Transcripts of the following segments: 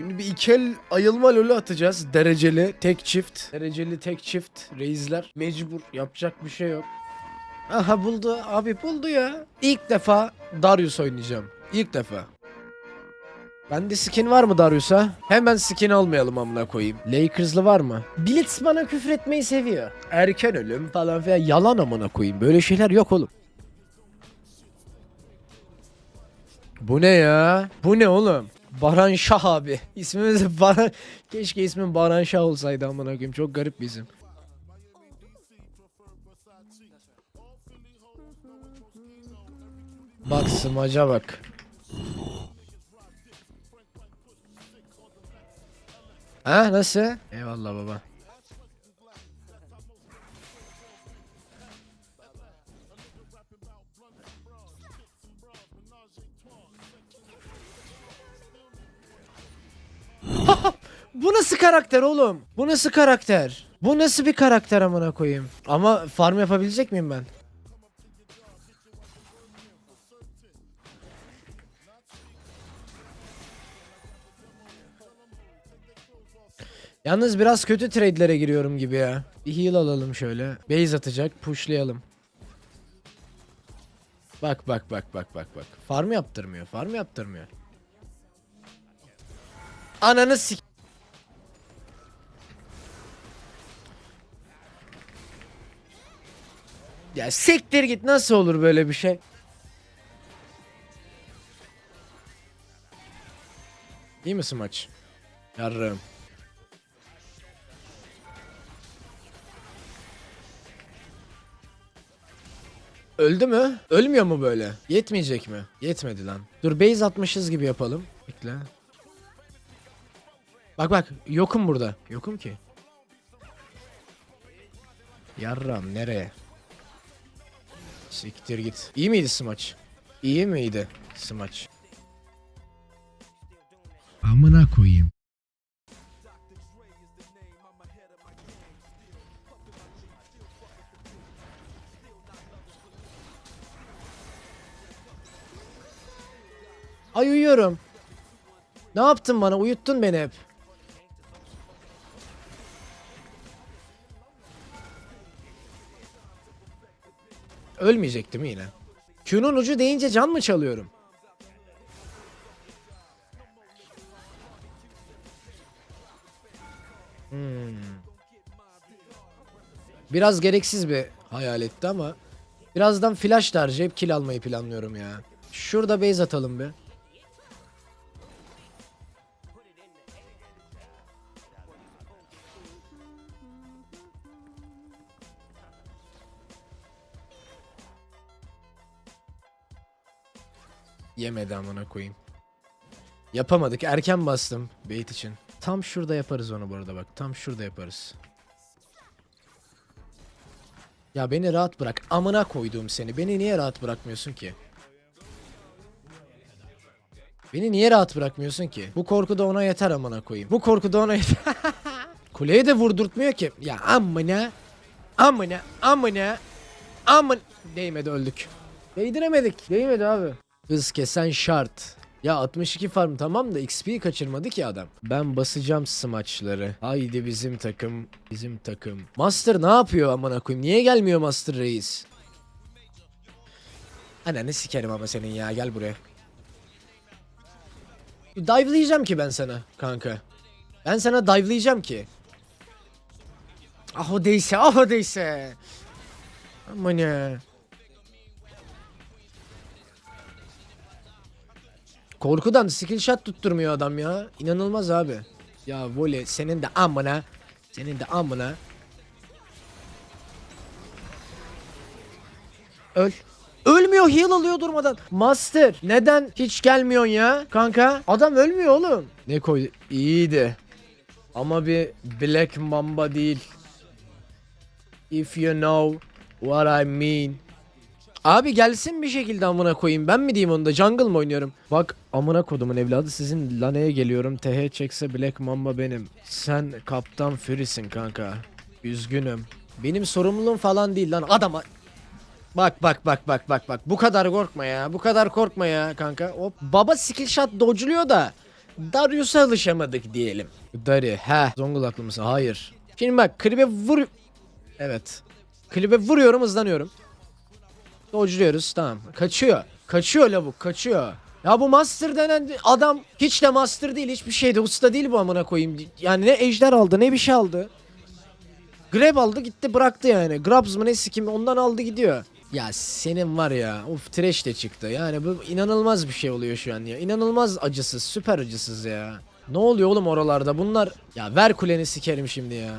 Şimdi bir iki el ayılma lolü atacağız. Dereceli tek çift. Dereceli tek çift. Reisler. Mecbur. Yapacak bir şey yok. Aha buldu. Abi buldu ya. İlk defa Darius oynayacağım. İlk defa. Bende skin var mı Darius'a? Hemen skin almayalım amına koyayım. Lakers'lı var mı? Blitz bana küfür etmeyi seviyor. Erken ölüm falan filan. Yalan amına koyayım. Böyle şeyler yok oğlum. Bu ne ya? Bu ne oğlum? Baran Şah abi. İsmimiz Baran. Keşke ismin Baran Şah olsaydı amına koyayım. Çok garip bir isim. Bak smaca bak. Ha nasıl? Eyvallah baba. Bu nasıl karakter oğlum? Bu nasıl karakter? Bu nasıl bir karakter amına koyayım? Ama farm yapabilecek miyim ben? Yalnız biraz kötü trade'lere giriyorum gibi ya. Bir heal alalım şöyle. Base atacak, pushlayalım. Bak bak bak bak bak bak. Farm yaptırmıyor, farm yaptırmıyor. Ananı sik... Ya siktir git nasıl olur böyle bir şey? İyi misin maç? Yarrım. Öldü mü? Ölmüyor mu böyle? Yetmeyecek mi? Yetmedi lan. Dur base atmışız gibi yapalım. Bekle. Bak bak yokum burada. Yokum ki. Yarram nereye? Siktir git. İyi miydi smaç? İyi miydi smaç? Amına koyayım. Ay uyuyorum. Ne yaptın bana? Uyuttun beni hep. Ölmeyecek değil mi yine? Q'nun ucu deyince can mı çalıyorum? Hmm. Biraz gereksiz bir hayaletti ama birazdan flash da harcayıp kill almayı planlıyorum ya. Şurada base atalım bir. Yemedi amına koyayım. Yapamadık. Erken bastım bait için. Tam şurada yaparız onu bu arada bak. Tam şurada yaparız. Ya beni rahat bırak. Amına koyduğum seni. Beni niye rahat bırakmıyorsun ki? Beni niye rahat bırakmıyorsun ki? Bu korku da ona yeter amına koyayım. Bu korku da ona yeter. Kuleye de vurdurtmuyor ki. Ya amına. Amına. Amına. Amın. Değmedi öldük. Değdiremedik. Değmedi abi. Hız kesen şart. Ya 62 farm tamam da XP'yi kaçırmadı ki adam. Ben basacağım smaçları. Haydi bizim takım. Bizim takım. Master ne yapıyor amına koyayım? Niye gelmiyor Master Reis? Ananı sikerim ama senin ya gel buraya. Dive'layacağım ki ben sana kanka. Ben sana dive'layacağım ki. Ah o değilse ah o değilse. Aman ya. Korkudan skill shot tutturmuyor adam ya. İnanılmaz abi. Ya voley senin de amına. Senin de amına. Öl. Ölmüyor heal alıyor durmadan. Master neden hiç gelmiyorsun ya kanka? Adam ölmüyor oğlum. Ne koy? İyiydi. Ama bir Black Mamba değil. If you know what I mean. Abi gelsin bir şekilde amına koyayım. Ben mi diyeyim onu da jungle mı oynuyorum? Bak amına kodumun evladı sizin laneye geliyorum. TH çekse Black Mamba benim. Sen Kaptan Fury'sin kanka. Üzgünüm. Benim sorumluluğum falan değil lan adama. Bak bak bak bak bak bak. Bu kadar korkma ya. Bu kadar korkma ya kanka. Hop. Baba skill shot dodge'luyor da. Darius'a alışamadık diyelim. Dari he Zonguldaklı mısın? Hayır. Şimdi bak klibe vur... Evet. Klibe vuruyorum hızlanıyorum. Dodge'luyoruz tamam. Kaçıyor. Kaçıyor lavuk kaçıyor. Ya bu master denen adam hiç de master değil hiçbir şeyde usta değil bu amına koyayım. Yani ne ejder aldı ne bir şey aldı. Grab aldı gitti bıraktı yani. Grabs mı ne sikim ondan aldı gidiyor. Ya senin var ya of trash de çıktı. Yani bu inanılmaz bir şey oluyor şu an ya. İnanılmaz acısız süper acısız ya. Ne oluyor oğlum oralarda bunlar? Ya ver kuleni sikerim şimdi ya.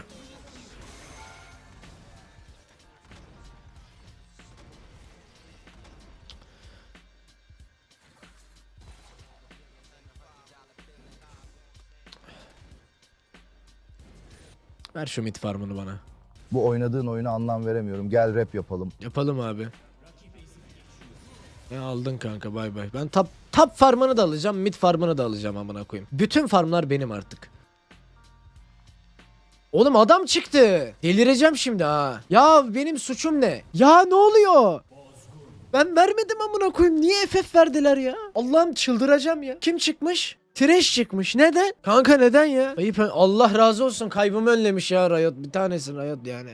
Ver şu mid farmını bana. Bu oynadığın oyuna anlam veremiyorum. Gel rap yapalım. Yapalım abi. Ya aldın kanka bay bay. Ben top top farmını da alacağım, mid farmını da alacağım amına koyayım. Bütün farmlar benim artık. Oğlum adam çıktı. Delireceğim şimdi ha. Ya benim suçum ne? Ya ne oluyor? Ben vermedim amına koyayım. Niye FF verdiler ya? Allah'ım çıldıracağım ya. Kim çıkmış? Trash çıkmış. Neden? Kanka neden ya? Ayıp. Allah razı olsun. Kaybımı önlemiş ya Riot. Bir tanesi Riot yani.